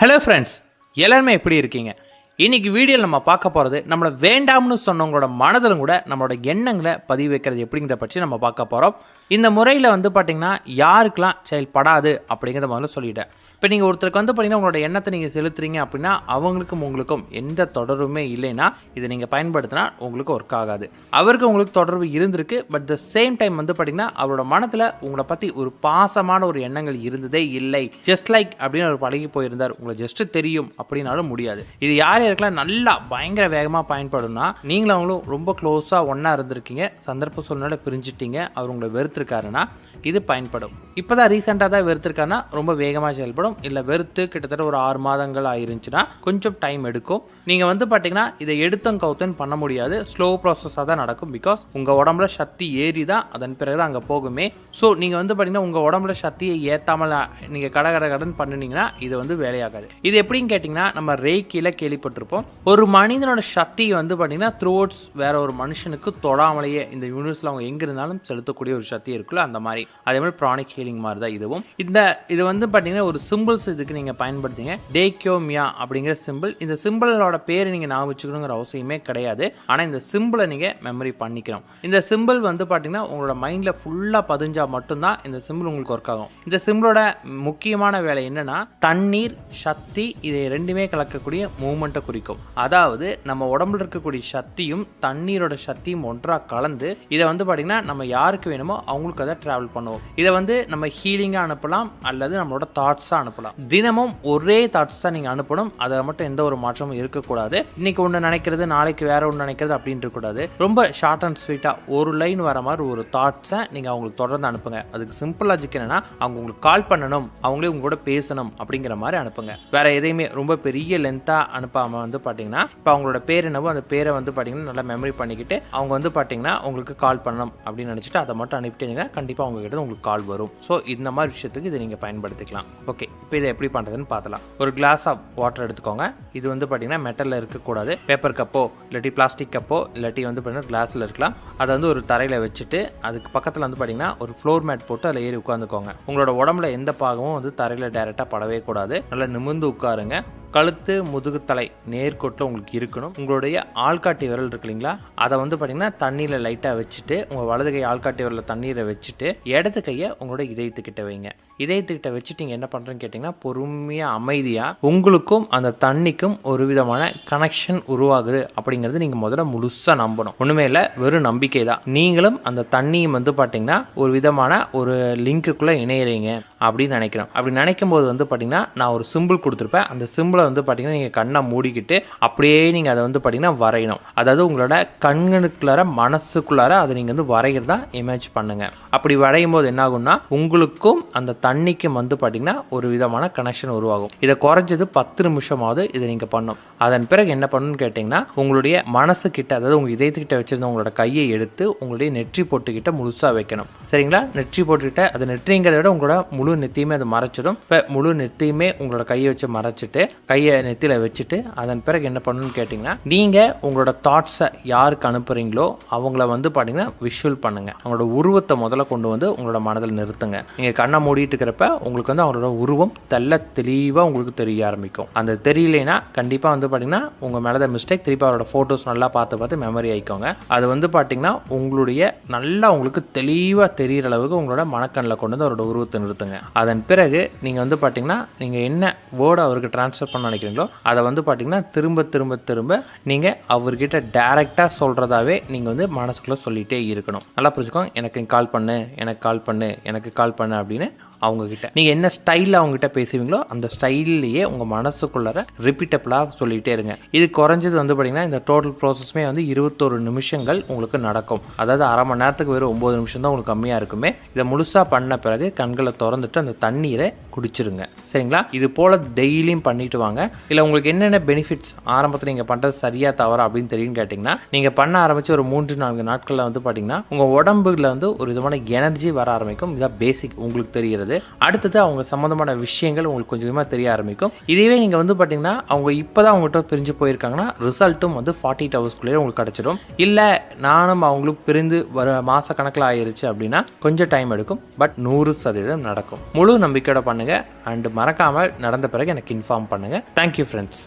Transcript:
Hello friends எல்லாருமே எப்படி இருக்கீங்க? இன்னைக்கு வீடியோவில் நம்ம பார்க்க போகிறது நம்மளை வேண்டாம்னு சொன்னவங்களோட மனதிலும் கூட நம்மளோட எண்ணங்களை பதிவு வைக்கிறது எப்படிங்கிறத பற்றி நம்ம பார்க்க போகிறோம் இந்த முறையில் வந்து பார்த்திங்கன்னா யாருக்கெல்லாம் செயல்படாது அப்படிங்கிறத முதல்ல சொல்லிட்டேன். இப்போ நீங்கள் ஒருத்தருக்கு வந்து பார்த்தீங்கன்னா உங்களோட எண்ணத்தை நீங்கள் செலுத்துறீங்க அப்படின்னா அவங்களுக்கும் உங்களுக்கும் எந்த தொடர்புமே இல்லைன்னா இதை நீங்கள் பயன்படுத்தினா உங்களுக்கு ஒர்க் ஆகாது. அவருக்கு உங்களுக்கு தொடர்பு இருந்திருக்கு பட் த சேம் டைம் வந்து பார்த்தீங்கன்னா அவரோட மனத்தில் உங்களை பற்றி ஒரு பாசமான ஒரு எண்ணங்கள் இருந்ததே இல்லை. ஜஸ்ட் லைக் அப்படின்னு அவர் பழகி போயிருந்தார். உங்களை ஜஸ்ட் தெரியும் அப்படின்னாலும் முடியாது. இது யார் யாருக்கெல்லாம் நல்லா பயங்கர வேகமாக பயன்படும்னா நீங்களும் அவங்களும் ரொம்ப க்ளோஸாக ஒன்றா இருந்திருக்கீங்க. சந்தர்ப்ப சூழ்நிலை பிரிஞ்சிட்டீங்க. அவர் உங்களை வெறுத்திருக்காருன்னா இது பயன்படும். இப்போ தான் ரீசெண்டாக தான் வெறுத்திருக்காருன்னா ரொம்ப வேகமாக செயல்படும். இல்லை வெறுத்து கிட்டத்தட்ட ஒரு ஆறு மாதங்கள் ஆயிருந்துச்சுன்னா கொஞ்சம் டைம் எடுக்கும். நீங்கள் வந்து பார்த்தீங்கன்னா இதை எடுத்தும் கவுத்தன் பண்ண முடியாது. ஸ்லோ ப்ராசஸாக தான் நடக்கும். பிகாஸ் உங்கள் உடம்புல சக்தி ஏறி தான் அதன் பிறகு தான் அங்கே போகுமே. ஸோ நீங்கள் வந்து பார்த்தீங்கன்னா உங்கள் உடம்புல சக்தியை ஏற்றாமல் நீங்கள் கட கட கடன் பண்ணினீங்கன்னா இது வந்து வேலையாகாது. இது எப்படின்னு கேட்டிங்கன்னா நம்ம ரேக்கியில் கேள்விப்பட்டிருப்போம். ஒரு மனிதனோட சக்தி வந்து பார்த்தீங்கன்னா த்ரோட்ஸ் வேற ஒரு மனுஷனுக்கு தொடாமலேயே இந்த யூனிவர்ஸில் அவங்க எங்கே இருந்தாலும் செலுத்தக்கூடிய ஒரு சக்தி இருக்குல்ல அந்த மாதிரி. அதே மாதிரி ப்ராணிக் ஹீலிங் மாதிரி தான் இதுவும். இந்த இது வந்து பார்த்தீங்கன்னா ஒரு சிம்பிள்ஸ் இதுக்கு நீங்கள் பயன்படுத்திங்க டேக்கியோமியா அப்படிங்கிற சிம்பிள் இந்த சிம்பிளோட பேர் நீங்கள் ஞாபகம் வச்சுக்கணுங்கிற அவசியமே கிடையாது. ஆனால் இந்த சிம்பிளை நீங்கள் மெமரி பண்ணிக்கணும். இந்த சிம்பிள் வந்து பார்த்தீங்கன்னா உங்களோட மைண்டில் ஃபுல்லாக பதிஞ்சால் மட்டும்தான் இந்த சிம்பிள் உங்களுக்கு ஒர்க் ஆகும். இந்த சிம்பிளோட முக்கியமான வேலை என்னன்னா தண்ணீர் சக்தி இதை ரெண்டுமே கலக்கக்கூடிய மூமெண்ட்டை குறிக்கும். அதாவது நம்ம உடம்புல இருக்கக்கூடிய சக்தியும் தண்ணீரோட சக்தியும் ஒன்றாக கலந்து இதை வந்து பார்த்தீங்கன்னா நம்ம யாருக்கு வேணுமோ அவங்களுக்கு அதை ட்ராவல் பண்ணுவோம். இதை வந்து நம்ம ஹீலிங்காக அனுப்பலாம் அல்லது நம்மளோட தாட்ஸாக அனுப்பலாம். தினமும் ஒரே தாட்ஸ் தான் நீங்கள் அனுப்பணும். அதை மட்டும் எந்த ஒரு மாற்றமும் இருக்கக்கூடாது. இன்னைக்கு ஒன்று நினைக்கிறது நாளைக்கு வேற ஒன்று நினைக்கிறது அப்படின்னு இருக்கக்கூடாது ரொம்ப ஷார்ட் அண்ட் ஸ்வீட்டாக ஒரு லைன் வர மாதிரி ஒரு தாட்ஸை நீங்கள் அவங்களுக்கு தொடர்ந்து அனுப்புங்க. அதுக்கு சிம்பிள் லாஜிக் என்னன்னா அவங்க உங்களுக்கு கால் பண்ணணும். அவங்களே உங்க கூட பேசணும் அப்படிங்கிற மாதிரி அனுப்புங்க. வேற எதையுமே ரொம்ப பெரிய லென்த்தாக அனுப்பாமல் வந்து பார்த்தீங்கன்னா இப்போ அவங்களோட பேர் என்னவோ அந்த பேரை வந்து பார்த்தீங்கன்னா நல்லா மெமரி பண்ணிக்கிட்டு அவங்க வந்து பார்த்தீங்கன்னா உங்களுக்கு கால் பண்ணணும் அப்படின்னு நினச்சிட்டு அதை மட்டும் அனுப்பிட்டீங்கன்னா கண்டிப்பாக அவங்க கிட்ட உங்களுக்கு கால் வரும். ஸோ இந்த மாதிரி விஷயத்துக்கு இதை நீங்கள் பயன்படுத்திக்கலாம். ஓகே இப்போ இதை எப்படி பண்ணுறதுன்னு பார்த்தலாம். ஒரு கிளாஸ் ஆஃப் வாட்டர் எடுத்துக்கோங்க. இது வந்து பார்த்தீங்கன்னா மெட்டலில் இருக்கக்கூடாது. பேப்பர் கப்போ இல்லாட்டி பிளாஸ்டிக் கப்போ இல்லாட்டி வந்து பார்த்தீங்கன்னா கிளாஸில் இருக்கலாம். அதை வந்து ஒரு தரையில் வச்சுட்டு அதுக்கு பக்கத்தில் வந்து பார்த்தீங்கன்னா ஒரு ஃப்ளோர் மேட் போட்டு அதில் ஏறி உட்காந்துக்கோங்க. உங்களோட உடம்புல எந்த பாகமும் வந்து தரையில் டேரெக்டாக படவே கூடாது. நல்லா நிமிர்ந்து உட்காருங்க. கழுத்து முதுகு தலை நேர்கோட்டில் உங்களுக்கு இருக்கணும். உங்களுடைய ஆள்காட்டி விரல் இருக்கு இல்லைங்களா? அதை வந்து பார்த்தீங்கன்னா தண்ணியில் லைட்டாக வச்சுட்டு உங்கள் வலது கை ஆள்காட்டி விரலில் தண்ணீரை வச்சுட்டு இடது கையை உங்களோட இதயத்துக்கிட்ட வைங்க. இதயத்துக்கிட்ட வச்சுட்டு நீங்கள் என்ன பண்ணுறேன்னு கேட்டிங்கன்னா பொறுமையாக அமைதியாக உங்களுக்கும் அந்த தண்ணிக்கும் ஒரு விதமான கனெக்ஷன் உருவாகுது அப்படிங்கிறது நீங்கள் முதல்ல முழுசாக நம்பணும். ஒன்றுமே இல்லை வெறும் நம்பிக்கை தான் நீங்களும் அந்த தண்ணியும் வந்து பார்த்தீங்கன்னா ஒரு விதமான ஒரு லிங்க்குள்ளே இணையிறீங்க. அப்படின்னு நினைக்கிறோம் அப்படி நினைக்கும் போது வந்து பார்த்தீங்கன்னா நான் ஒரு சிம்பிள் கொடுத்துருப்பேன். அந்த சிம்பிளை வந்து பார்த்தீங்கன்னா நீங்கள் கண்ணை மூடிக்கிட்டு அப்படியே நீங்கள் அதை வந்து பார்த்தீங்கன்னா வரையணும். அதாவது உங்களோட கண்களுக்குள்ளார மனசுக்குள்ளார அதை நீங்கள் வந்து வரைகிறதா இமேஜ் பண்ணுங்க. அப்படி வரையும் போது என்ன ஆகும்னா உங்களுக்கும் அந்த தண்ணிக்கும் வந்து பார்த்தீங்கன்னா ஒரு விதமான கனெக்ஷன் உருவாகும். இதை குறைஞ்சது பத்து நிமிஷமாவது இதை நீங்கள் பண்ணும். அதன் பிறகு என்ன பண்ணணும்னு கேட்டிங்கன்னா உங்களுடைய மனசு கிட்ட அதாவது உங்கள் இதயத்துக்கிட்ட வச்சிருந்த உங்களோட கையை எடுத்து உங்களுடைய நெற்றி போட்டுக்கிட்ட முழுசாக வைக்கணும். சரிங்களா? நெற்றி போட்டுக்கிட்ட அது நெற்றிங்கிறத விட உங்களோட முழு முழு நெத்தியுமே அது மறைச்சிடும். இப்போ முழு நெத்தியுமே உங்களோட கையை வச்சு மறைச்சிட்டு கையை நெத்தியில் வச்சுட்டு அதன் பிறகு என்ன பண்ணணும்னு கேட்டிங்கன்னா நீங்கள் உங்களோட தாட்ஸை யாருக்கு அனுப்புகிறீங்களோ அவங்கள வந்து பார்த்தீங்கன்னா விஷுவல் பண்ணுங்கள் அவங்களோட உருவத்தை முதல்ல கொண்டு வந்து உங்களோட மனதில் நிறுத்துங்க. நீங்கள் கண்ணை மூடிட்டு இருக்கிறப்ப உங்களுக்கு வந்து அவரோட உருவம் தெல்ல தெளிவாக உங்களுக்கு தெரிய ஆரம்பிக்கும். அந்த தெரியலைன்னா கண்டிப்பாக வந்து பார்த்தீங்கன்னா உங்கள் மேலே மிஸ்டேக் திருப்பி அவரோட ஃபோட்டோஸ் நல்லா பார்த்து பார்த்து மெமரி ஆயிக்கோங்க. அது வந்து பார்த்தீங்கன்னா உங்களுடைய நல்லா உங்களுக்கு தெளிவாக தெரியிற அளவுக்கு உங்களோட மனக்கண்ணில் கொண்டு வந்து அவரோட உருவத்தை நிறுத்துங்க. அதன் பிறகு நீங்கள் வந்து பார்த்தீங்கன்னா நீங்கள் என்ன வேர்டு அவருக்கு ட்ரான்ஸ்ஃபர் பண்ண நினைக்கிறீங்களோ அதை வந்து பார்த்தீங்கன்னா திரும்ப திரும்ப திரும்ப நீங்கள் அவர்கிட்ட டேரெக்டாக சொல்கிறதாவே நீங்கள் வந்து மனசுக்குள்ளே சொல்லிகிட்டே இருக்கணும். நல்லா புரிஞ்சுக்கோங்க. எனக்கு கால் பண்ணு எனக்கு கால் பண்ணு எனக்கு கால் பண்ணு அப்படின்னு அவங்கக்கிட்ட நீங்கள் என்ன ஸ்டைலில் அவங்ககிட்ட பேசுவீங்களோ அந்த ஸ்டைல்லையே உங்கள் மனசுக்குள்ளார ரிப்பீட்டபிளாக சொல்லிகிட்டே இருங்க. இது குறைஞ்சது வந்து பார்த்திங்கன்னா இந்த டோட்டல் ப்ராசஸ்மே வந்து இருபத்தொரு நிமிஷங்கள் உங்களுக்கு நடக்கும். அதாவது அரை மணி நேரத்துக்கு வெறும் ஒம்பது நிமிஷம் தான் உங்களுக்கு கம்மியாக இருக்குமே. இதை முழுசாக பண்ண பிறகு கண்களை திறந்துட்டு அந்த தண்ணீரை குடிச்சிருங்க. சரிங்களா? இது போல் டெய்லியும் பண்ணிட்டு வாங்க. இல்லை உங்களுக்கு என்னென்ன பெனிஃபிட்ஸ் ஆரம்பத்தில் நீங்கள் பண்ணுறது சரியாக தவறா அப்படின்னு தெரியும்னு கேட்டிங்கன்னா நீங்கள் பண்ண ஆரம்பித்து ஒரு மூன்று நான்கு நாட்களில் வந்து பார்த்தீங்கன்னா உங்கள் உடம்புல வந்து ஒரு விதமான எனர்ஜி வர ஆரம்பிக்கும். இதான் பேசிக் உங்களுக்கு தெரிகிறது. நல்லது அடுத்தது அவங்க சம்மந்தமான விஷயங்கள் உங்களுக்கு கொஞ்சமாக தெரிய ஆரம்பிக்கும். இதுவே நீங்கள் வந்து பார்த்தீங்கன்னா அவங்க இப்போ தான் அவங்ககிட்ட பிரிஞ்சு போயிருக்காங்கன்னா ரிசல்ட்டும் வந்து ஃபார்ட்டி எயிட் ஹவர்ஸ்க்குள்ளேயே உங்களுக்கு கிடச்சிடும். இல்லை நானும் அவங்களுக்கு பிரிந்து வர மாத கணக்கில் ஆயிருச்சு அப்படின்னா கொஞ்சம் டைம் எடுக்கும். பட் நூறு சதவீதம் நடக்கும். முழு நம்பிக்கையோட பண்ணுங்கள் அண்ட் மறக்காமல் நடந்த பிறகு எனக்கு இன்ஃபார்ம் பண்ணுங்கள் தேங்க்யூ ஃப்ரெண்ட்ஸ்